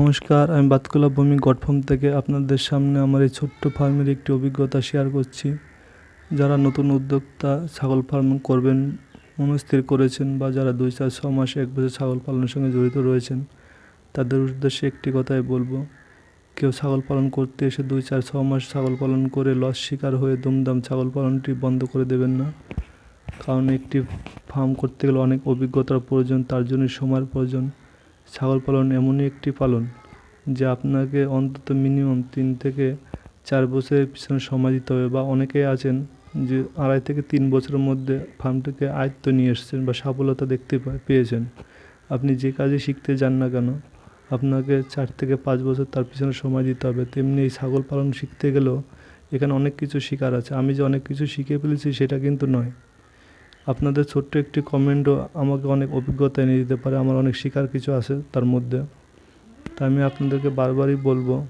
নমস্কার, আমি বাতকুলা ভূমি গড ফার্ম থেকে আপনাদের সামনে আমার এই ছোট্ট ফার্মের একটি অভিজ্ঞতা শেয়ার করছি। যারা নতুন উদ্যোক্তা ছাগল ফার্ম করবেন, মনস্থির করেছেন বা যারা দুই চার ছ মাস এক বছর ছাগল পালনের সঙ্গে জড়িত রয়েছেন, তাদের উদ্দেশ্যে একটি কথাই বলব। কেউ ছাগল পালন করতে এসে দুই চার ছ মাস ছাগল পালন করে লস শিকার হয়ে দুমদাম ছাগল পালনটি বন্ধ করে দেবেন না। কারণ একটি ফার্ম করতে গেলে অনেক অভিজ্ঞতার প্রয়োজন, তার জন্য সময়ের প্রয়োজন। ছাগল পালন এমনই একটি পালন যে আপনাকে অন্তত মিনিমাম তিন থেকে চার বছরের পিছনে সময় দিতে হবে বা অনেকেই আছেন যে আড়াই থেকে তিন বছরের মধ্যে ফার্মটিকে আয়ত্ত নিয়ে এসেছেন বা সফলতা দেখতে পেয়েছেন। আপনি যে কাজে শিখতে যান না কেন, আপনাকে চার থেকে পাঁচ বছর তার পিছনে সময় দিতে হবে। তেমনি এই ছাগল পালন শিখতে গেলেও এখানে অনেক কিছু শেখার আছে। আমি যে অনেক কিছু শিখে ফেলেছি সেটা কিন্তু নয়। আপনাদের ছোট্ট একটি কমেন্টও আমাকে অনেক অভিজ্ঞতা এনে দিতে পারে, আমার অনেক শিকার কিছু আছে তার মধ্যে। তাই আমি আপনাদেরকে বারবারই বলব,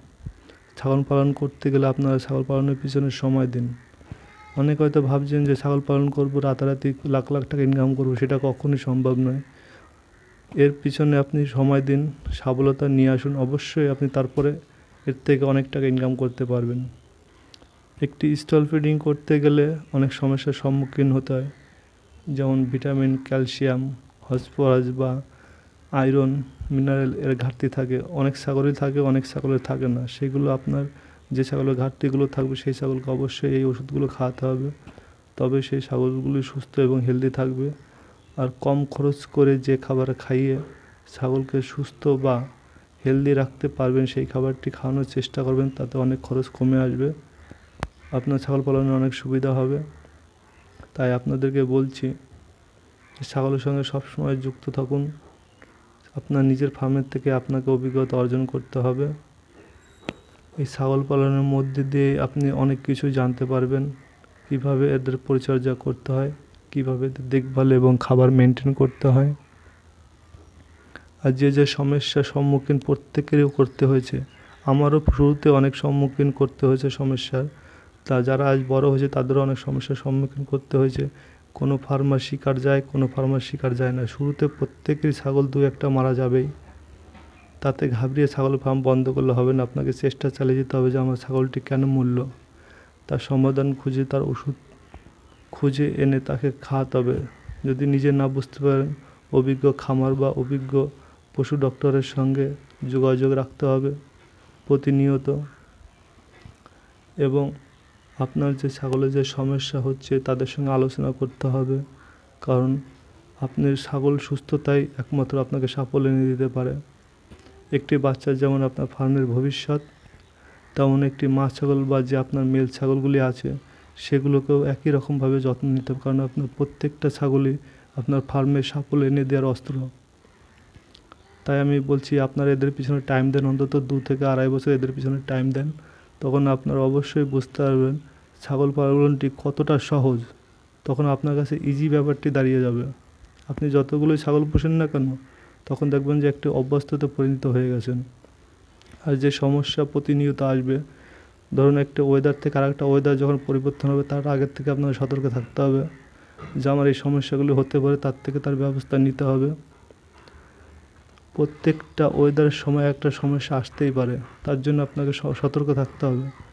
ছাগল পালন করতে গেলে আপনারা ছাগল পালনের পিছনে সময় দিন। অনেকে হয়তো ভাবছেন যে ছাগল পালন করব, রাতারাতি লাখ লাখ টাকা ইনকাম করব, সেটা কখনোই সম্ভব নয়। এর পিছনে আপনি সময় দিন, সফলতা নিয়ে আসুন, অবশ্যই আপনি তারপরে এর থেকে অনেক টাকা ইনকাম করতে পারবেন। একটি স্টল ফিডিং করতে গেলে অনেক সমস্যার সম্মুখীন হতে হয়। যেমন ভিটামিন, ক্যালসিয়াম, ফসফরাস বা আয়রন, মিনারেল এর ঘাটতি থাকে। অনেক ছাগলের থাকে, অনেক ছাগলের থাকে না। সেগুলো আপনার যে ছাগলের ঘাটতিগুলো থাকবে, সেই ছাগলকে অবশ্যই এই ওষুধগুলো খাওয়াতে হবে। তবে সেই ছাগলগুলি সুস্থ এবং হেলদি থাকবে। আর কম খরচ করে যে খাবার খাইয়ে ছাগলকে সুস্থ বা হেলদি রাখতে পারবেন, সেই খাবারটি খাওয়ানোর চেষ্টা করবেন, তাতে অনেক খরচ কমে আসবে। আপনার ছাগল পালনে অনেক সুবিধা হবে। তাই আপনাদেরকে বলছি, ছাগলের সঙ্গে সবসময় যুক্ত থাকুন। আপনার নিজের ফার্মের থেকে আপনাকে অভিজ্ঞতা অর্জন করতে হবে। এই ছাগল পালনের মধ্যে দিয়ে আপনি অনেক কিছু জানতে পারবেন, কীভাবে এদের পরিচর্যা করতে হয়, কীভাবে এদের দেখভাল এবং খাবার মেনটেন করতে হয়। আর যে যে সমস্যার সম্মুখীন প্রত্যেকেরই করতে হয়েছে, আমারও শুরুতে অনেক সম্মুখীন করতে হয়েছে সমস্যার। তা যারা আজ বড় হয়েছে তাদেরও অনেক সমস্যার সম্মুখীন করতে হয়েছে। কোনো ফার্মার শিকার যায়, কোনো ফার্মার শিকার যায় না। শুরুতে প্রত্যেকেরই ছাগল দু একটা মারা যাবেই। তাতে ঘাবড়িয়ে ছাগল ফার্ম বন্ধ করলে হবে না। আপনাকে চেষ্টা চালিয়ে যেতে হবে যে আমার ছাগলটি কেন মূল্য তার সমাধান খুঁজে, তার ওষুধ খুঁজে এনে তাকে খাওয়াতে হবে। যদি নিজে না বুঝতে পারেন, অভিজ্ঞ খামার বা অভিজ্ঞ পশু ডক্টরের সঙ্গে যোগাযোগ রাখতে হবে প্রতিনিয়ত। এবং আপনার যে ছাগলের যে সমস্যা হচ্ছে তাদের সঙ্গে আলোচনা করতে হবে। কারণ আপনার ছাগল সুস্থতাই একমাত্র আপনাকে সাফল্য এনে দিতে পারে। একটি বাচ্চা যেমন আপনার ফার্মের ভবিষ্যৎ, তেমন একটি মা ছাগল বা যে আপনার মেল ছাগলগুলি আছে, সেগুলোকেও একই রকমভাবে যত্ন নিতে হবে। কারণ আপনার প্রত্যেকটা ছাগলই আপনার ফার্মে সাফল্য এনে দেওয়ার অস্ত্র। তাই আমি বলছি, আপনারা এদের পিছনে টাইম দেন। অন্তত দু থেকে আড়াই বছর এদের পিছনে টাইম দেন। তখন আপনারা অবশ্যই বুঝতে পারবেন ছাগল পালনটি কতটা সহজ, তখন আপনার কাছে ইজি ব্যাপারটি দাঁড়িয়ে যাবে। আপনি যতগুলোই ছাগল পোষেন না কেন, তখন দেখবেন যে একটি অভ্যস্ততে পরিণত হয়ে গেছেন। আর যে সমস্যা প্রতিনিয়ত আসবে, ধরুন একটা ওয়েদার থেকে আরেকটা ওয়েদার যখন পরিবর্তন হবে, তার আগের থেকে আপনাকে সতর্ক থাকতে হবে। যে আমার এই সমস্যাগুলি হতে পারে, তার থেকে তার ব্যবস্থা নিতে হবে। প্রত্যেকটা ওয়েদারের সময় একটা সমস্যা আসতেই পারে, তার জন্য আপনাকে সতর্ক থাকতে হবে।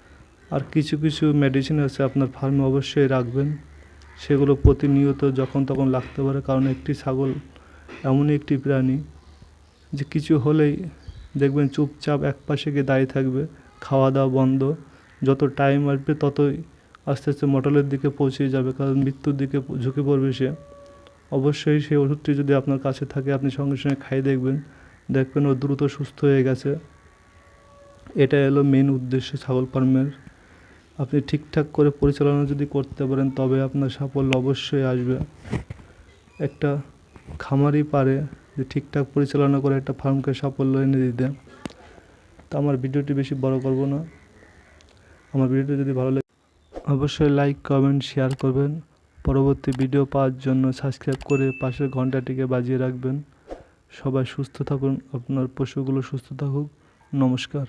আর কিছু কিছু মেডিসিন আছে আপনার ফার্মে অবশ্যই রাখবেন। সেগুলো প্রতিনিয়ত যখন তখন লাগতে পারে, কারণ একটি ছাগল এমনই একটি প্রাণী যে কিছু হলেই দেখবেন চুপচাপ এক পাশে গিয়ে দাঁড়িয়ে থাকবে, খাওয়া দাওয়া বন্ধ। যত টাইম আসবে ততই আস্তে আস্তে মটলের দিকে পৌঁছে যাবে, কারণ মৃত্যুর দিকে ঝুঁকে পড়বে সে। অবশ্যই সেই ওষুধটি যদি আপনার কাছে থাকে, আপনি সঙ্গে সঙ্গে খাইয়ে দেখবেন। দেখবেন ও দ্রুত সুস্থ হয়ে গেছে। এটা এলো মেন উদ্দেশ্য ছাগল ফার্মের আপনি ঠিকঠাক করে পরিচালনা যদি করতে পারেন, তবে আপনার সাফল্য অবশ্যই আসবে। একটা খামারই পারে যে ঠিকঠাক পরিচালনা করে একটা ফার্মকে সাফল্য এনে দিতে। তো আমার ভিডিওটি বেশি বড় করব না। আমার ভিডিওটি যদি ভালো লাগে, অবশ্যই লাইক, কমেন্ট, শেয়ার করবেন। পরবর্তী ভিডিও পাওয়ার জন্য সাবস্ক্রাইব করে পাশের ঘন্টাটিকে বাজিয়ে রাখবেন। সবাই সুস্থ থাকুন, আপনার পশুগুলো সুস্থ থাকুক। নমস্কার।